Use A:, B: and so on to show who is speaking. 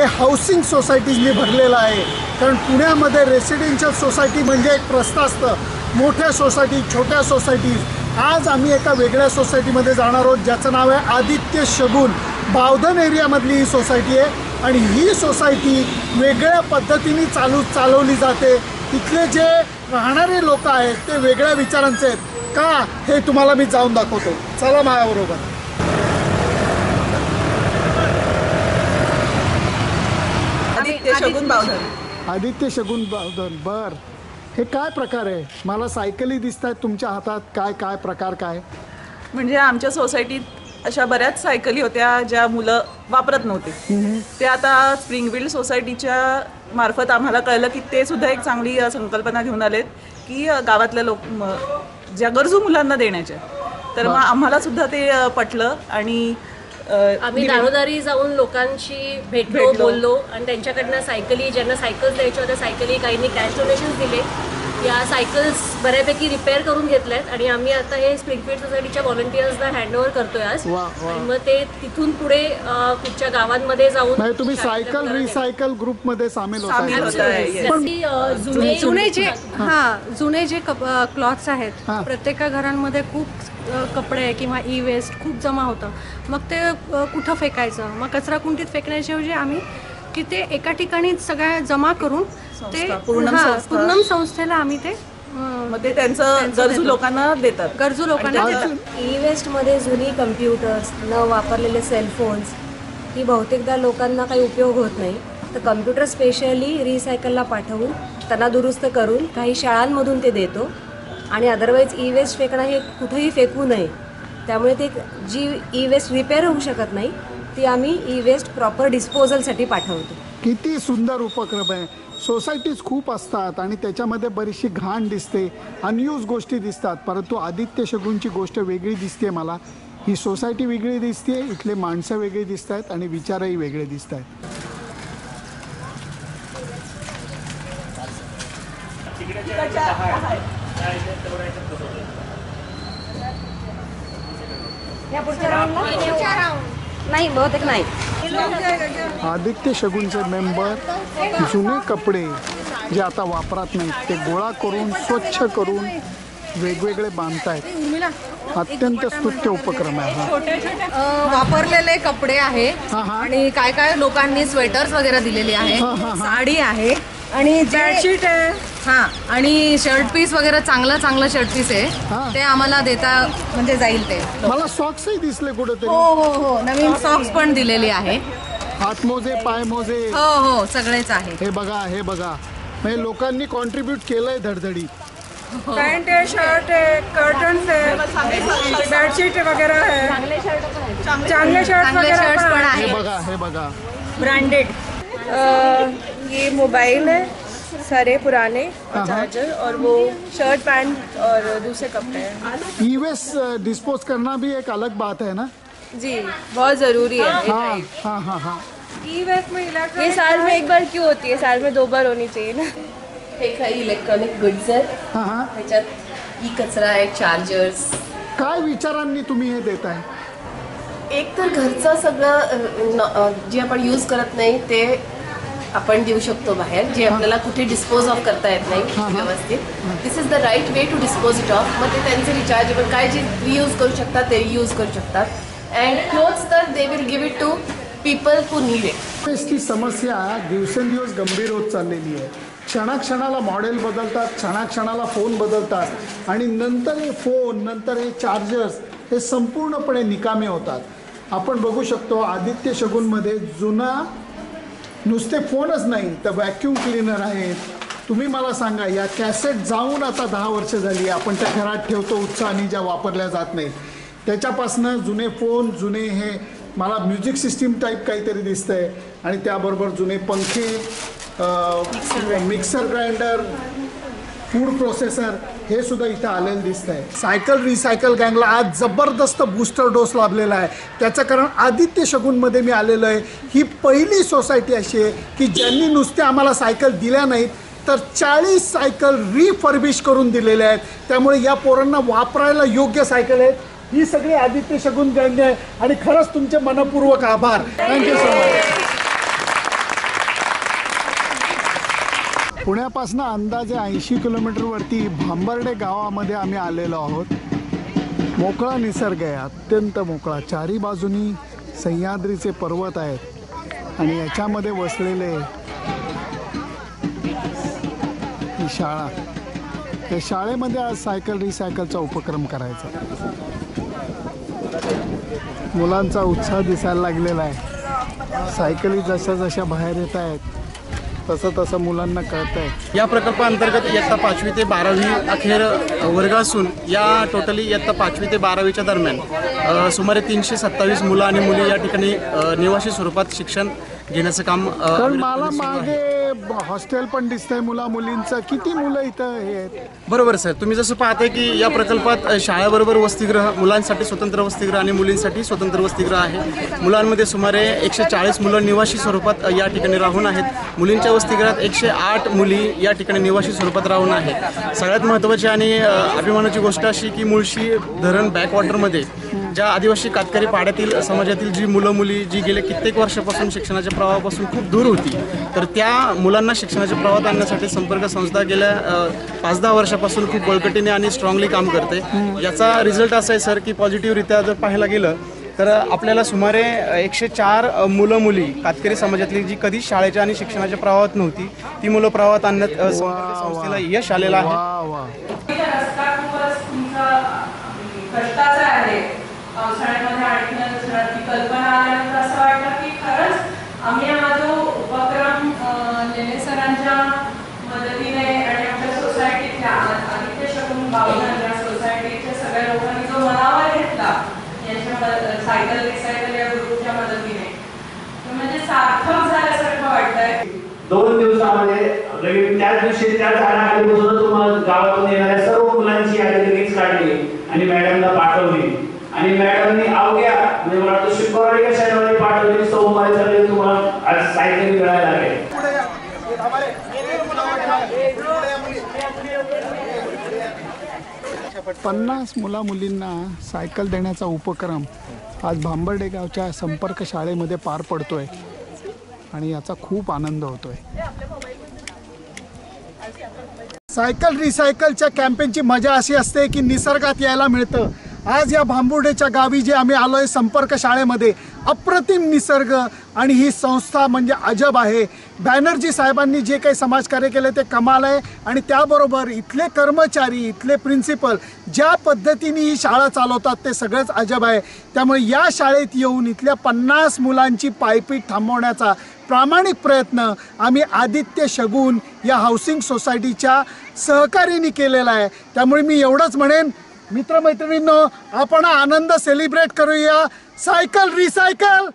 A: हे हाऊसिंग सोसायटीजनी भरलेलं आहे. कारण पुण्यामध्ये रेसिडेन्शियल सोसायटी म्हणजे एक प्रस्थ असतं मोठ्या सोसायटी छोट्या सोसायटीज आज आम्ही एका वेगळ्या सोसायटीमध्ये जाणार आहोत ज्याचं नाव आहे आदित्य शगुन. बावधन एरियामधली ही सोसायटी आहे आणि ही सोसायटी वेगळ्या पद्धतीने चालू चालवली जाते. तिथले जे राहणारे लोक आहेत ते वेगळ्या विचारांचे आहेत. का? हे तुम्हाला मी जाऊन दाखवतो. चला माझ्याबरोबर
B: आदित्य शगुन बावधन
A: आदित्य शगुन. बावधन बर. हे काय प्रकार आहे? मला सायकली दिसत आहेत तुमच्या हातात. काय काय प्रकार काय?
B: म्हणजे आमच्या सोसायटीत अशा बऱ्याच सायकली होत्या ज्या मुलं वापरत नव्हते. ते आता स्प्रिंगफील्ड सोसायटीच्या मार्फत आम्हाला कळलं की ते सुद्धा एक चांगली अ, संकल्पना घेऊन आलेत की अ, गावातल्या लोक म, ज्या गरजू मुलांना देण्याच्या तर मग आम्हाला सुद्धा ते अ, पटलं आणि
C: आम्ही दारोदारी जाऊन लोकांशी भेटलो. बोललो आणि त्यांच्याकडनं सायकली ज्यांना सायकल्स द्यायच्या होत्या सायकली काहींनी कॅश डोनेशन दिले या सायकल्स बऱ्यापैकी रिपेअर करून घेतल्यात आणि आम्ही आता हे स्प्रिंगफील्ड सोसायटीच्या व्हॉलंटियर्सना हँडओव्हर करतोय आज.
A: वा, वा.
C: आणि मग ते तिथून पुढे अं, कुठच्या गावांमध्ये जाऊन
A: म्हणजे तुम्ही
C: शाळेतल्या
A: सायकल
C: मुलांना
A: रिसायकल ग्रुपमध्ये सामील
B: सामील
A: होता.
B: होता आहे, yes.
C: जास्ती, अं, जुने
D: जुने जे हा. जुने जे क्लॉथ्स आहेत
A: हा.
D: प्रत्येक घरांमध्ये खूप अ, कपडे किंवा ई वेस्ट खूप जमा होतं. मग ते अ, कुठं फेकायचं? मग कचरा कुंडीत फेकण्याच्याऐवजी आम्ही की ते एका ठिकाणी सगळ्या जमा करून ते
B: संस्था, पूर्णम
D: हा,
B: संस्था.
D: पूर्णम संस्थेला आम्ही ते अ,
B: मग ते त्यांचं गरजू लोकांना देतात.
D: गरजू लोकांना देतात.
E: ई वेस्टमध्ये जुनी कम्प्युटर्स न वापरलेले सेलफोन्स ही बहुतेकदा लोकांना काही उपयोग होत नाही. तर कम्प्युटर स्पेशली रिसायकलला पाठवून त्यांना दुरुस्त करून काही शाळांमधून ते देतो. आणि अदरवाईज ई वेस्ट फेकणं हे कुठेही फेकू नये. त्यामुळे ते जी ई वेस्ट रिपेअर होऊ शकत नाही ती आम्ही ई वेस्ट प्रॉपर डिस्पोजलसाठी पाठवतो.
A: किती सुंदर उपक्रम आहे. सोसायटीज खूप असतात आणि त्याच्यामध्ये बरीचशी घाण दिसते. अनयूज गोष्टी दिसतात. परंतु आदित्य शगुनची गोष्ट वेगळी दिसते मला. ही सोसायटी वेगळी दिसते इथले माणसं वेगळी दिसत आहेत आणि विचारही वेगळे दिसत आहेत
E: नाही बहुतेक नाही.
A: आदित्य शगुनचे मेंबर जुने कपडे जे आता वापरात नाहीत ते गोळा करून स्वच्छ करून वेगवेगळे बांधतायत अत्यंत स्तुत्य उपक्रम आहे हा
F: वापरलेले कपडे आहे
A: हा, हा.
F: आणि काय काय लोकांनी स्वेटर्स वगैरे दिलेली आहे
A: हा, हा, हा.
F: साडी आहे आणि बेडशीट आहे हा आणि शर्ट पीस वगैरे चांगलं चांगलं शर्ट पीस
A: हा.
F: आहे ते आम्हाला देता म्हणजे जाईल ते.
A: मला सॉक्सही दिसले कुठेतरी.
F: हो हो हो. नवीन सॉक्स पण दिलेली आहे.
A: हातमोजे पायमोजे.
F: हो हो. सगळेच आहे
A: हे बघा हे बघा. म्हणजे लोकांनी कॉन्ट्रीब्यूट केलंय धडधडीत
D: पॅन्ट आहे शर्ट आहे कर्टन्स आहे बेडशीट वगैरे आहे. चांगले शर्ट
F: पण
A: हे
F: आहे
A: बघा हे बघा.
F: ब्रँडेड
G: ये मोबाइल है सारे पुराने
A: हाँ, हाँ।
G: चार्जर और वो शर्ट पैंट और दूसरे कपड़े हैं।
A: ई वेस्ट डिस्पोज करना भी एक अलग बात है ना?
G: जी बहुत ज़रूरी है।
A: हाँ हाँ हाँ हाँ।
D: में
G: ये साल में एक बार क्यों होती है? साल में दो बार होनी चाहिए ना।
H: हे काही इलेक्ट्रॉनिक गुड्स आहेत
A: हाँ हाँ।
H: ई कचरा आहे चार्जर्स
A: काय विचारांनी तुम्ही हे देताय?
H: एक तर घरचं सगळं जे आपण यूज़ करत नाही ते आपण देऊ शकतो बाहेर जे आपल्याला कुठे डिस्पोज ऑफ करता येत नाही व्यवस्थित. This is the right way to dispose it off मग ते त्यांचे रिचार्जेबल काय जे रियूज करू शकतात ते यूज करू शकतात. अँड क्लोथ्स तर they will give it to people who need it
A: समस्या दिवसेंदिवस गंभीर होत चाललेली आहे. क्षणाक्षणाला मॉडेल बदलतात क्षणाक्षणाला फोन बदलतात आणि नंतर हे फोन नंतर हे चार्जर्स हे संपूर्णपणे निकामे होतात. आपण बघू शकतो आदित्य शगुनमध्ये जुना नुसते फोनच नाही तर व्हॅक्यूम क्लिनर आहेत. तुम्ही मला सांगा या कॅसेट जाऊन आता दहा वर्ष झाली आपण त्या घरात ठेवतो उत्साहाने ज्या वापरल्या जात नाही त्याच्यापासनं जुने फोन जुने हे मला म्युझिक सिस्टीम टाईप काहीतरी दिसतंय. आणि त्याबरोबर जुने पंखे मिक्सर ग्राइंडर फूड प्रोसेसर हे सुद्धा इथं आलेलं दिसत आहे सायकल रिसायकल गँगला आज जबरदस्त बूस्टर डोस लाभलेला आहे. त्याचं कारण आदित्य शगुनमध्ये मी आलेलो आहे. ही पहिली सोसायटी अशी आहे की ज्यांनी नुसते आम्हाला सायकल दिल्या नाहीत तर चाळीस सायकल रिफर्बिश करून दिलेल्या आहेत. त्यामुळे या पोरांना वापरायला योग्य सायकल आहेत. ही सगळी आदित्य शगुन गँग आहे. आणि खरंच तुमचे मनपूर्वक आभार. थँक्यू सो मच पुण्यापासून अंदाजे ऐंशी किलोमीटरवरती भांबर्डे गावामध्ये आम्ही आलेलो आहोत. मोकळा निसर्ग आहे अत्यंत मोकळा. चारी बाजूनी सह्याद्रीचे पर्वत आहेत आणि याच्यामध्ये वसलेले ही शाळा. त्या शाळेमध्ये आज सायकल रिसायकलचा उपक्रम करायचा. मुलांचा उत्साह दिसायला लागलेला आहे. सायकली जशा जशा बाहेर येत आहेत तसं तसं मुलांना कळत आहे
I: या प्रकल्पाअंतर्गत इयत्ता पाचवी ते बारावी अखेर वर्ग असून या टोटली इयत्ता पाचवी ते बारावीच्या दरम्यान सुमारे तीनशे सत्तावीस मुलं आणि मुली या ठिकाणी निवासी स्वरूपात शिक्षण घेण्याचं काम
A: मला. मागे हॉस्टेल पण दिसतंय मुला मुलींचं किती मुलं इथं हे आहेत?
I: बरोबर सर. तुम्ही जसं पाहताय की या प्रकल्पात शाळेबरोबर वसतिगृह मुलांसाठी स्वतंत्र वसतिगृह आणि मुलींसाठी स्वतंत्र वसतिगृह आहे. मुलांमध्ये सुमारे एकशे चाळीस मुलं निवासी स्वरूपात या ठिकाणी राहून आहेत. मुलींच्या वसतिगृहात एकशे आठ मुली या ठिकाणी निवासी स्वरूपात राहून आहेत. सगळ्यात महत्त्वाची आणि अभिमानाची गोष्ट अशी की मुळशी धरण बॅकवॉटरमध्ये ज्या आदिवासी कातकरी पाड्यातील समाजातील जी मुलं मुली जी गेले कित्येक वर्षापासून शिक्षणाच्या प्रवाहापासून खूप दूर होती तर त्या मुलांना शिक्षणाच्या प्रवाहात आणण्यासाठी संपर्क संस्था गेल्या पाच दहा वर्षापासून खूप बळकटीने आणि स्ट्रॉंगली काम करते. याचा रिझल्ट असा आहे सर की पॉझिटिव्हरित्या जर पाहायला गेलं तर आपल्याला सुमारे एकशे चार मुलं मुली कातकरी समाजातली जी कधी शाळेच्या आणि शिक्षणाच्या प्रवाहात नव्हती ती मुलं प्रवाहात आणण्यात संस्थेला यश आलेलं आहे.
B: पावसाळ्यामध्ये आणखीन ती कल्पना आल्यानंतर असं वाटलं की खरंच आम्ही हा जो उपक्रम लेणे सरांच्या मदतीने आणि आमच्या सोसायटीतल्या आदित्य शकून बावधन सोसायटीच्या सगळ्या लोकांनी जो मनावर घेतला यांच्या मदत सायकल रिसायकल या ग्रुपच्या मदतीने. म्हणजे सार्थक झाल्यासारखं वाटतंय.
J: दोन दिवसामध्ये लगेच त्याच दिवशी त्या झाडाखाली बसून तुम्हाला गावातून येणाऱ्या सर्व मुलांची यादी लगेच काढली आणि मॅडमला पाठवली. आणि मॅडमनी अवघ्या म्हणजे मला तो शुक्रवारी का शनिवारी पाठवली सोमवारी सगळे तुम्हाला आज सायकल मिळायला लागेल.
A: पन्नास मुला मुलींना सायकल देण्याचा उपक्रम आज भांबर्डे गावच्या संपर्क शाळेमध्ये पार पडतोय आणि याचा खूप आनंद होतोय. सायकल रिसायकलच्या कॅम्पेनची मजा अशी असते की निसर्गात यायला मिळतं. आज या भांबुर्डेच्या गावी जे आम्ही आलोय संपर्क शाळेमध्ये अप्रतिम निसर्ग आणि ही संस्था म्हणजे अजब आहे. बॅनर्जी साहेबांनी जे काही समाजकार्य केले ते कमाल आहे आणि त्याबरोबर इथले कर्मचारी इथले प्रिन्सिपल ज्या पद्धतीने ही शाळा चालवतात ते सगळंच अजब आहे. त्यामुळे या शाळेत येऊन इथल्या पन्नास मुलांची पायपीट थांबवण्याचा प्रामाणिक प्रयत्न आम्ही आदित्य शगुन या हाऊसिंग सोसायटीच्या सहकार्याने केलेला आहे. त्यामुळे मी एवढंच म्हणेन मित्रमैत्रिणींनो आपण आनंद सेलिब्रेट करूया. Cycle recycle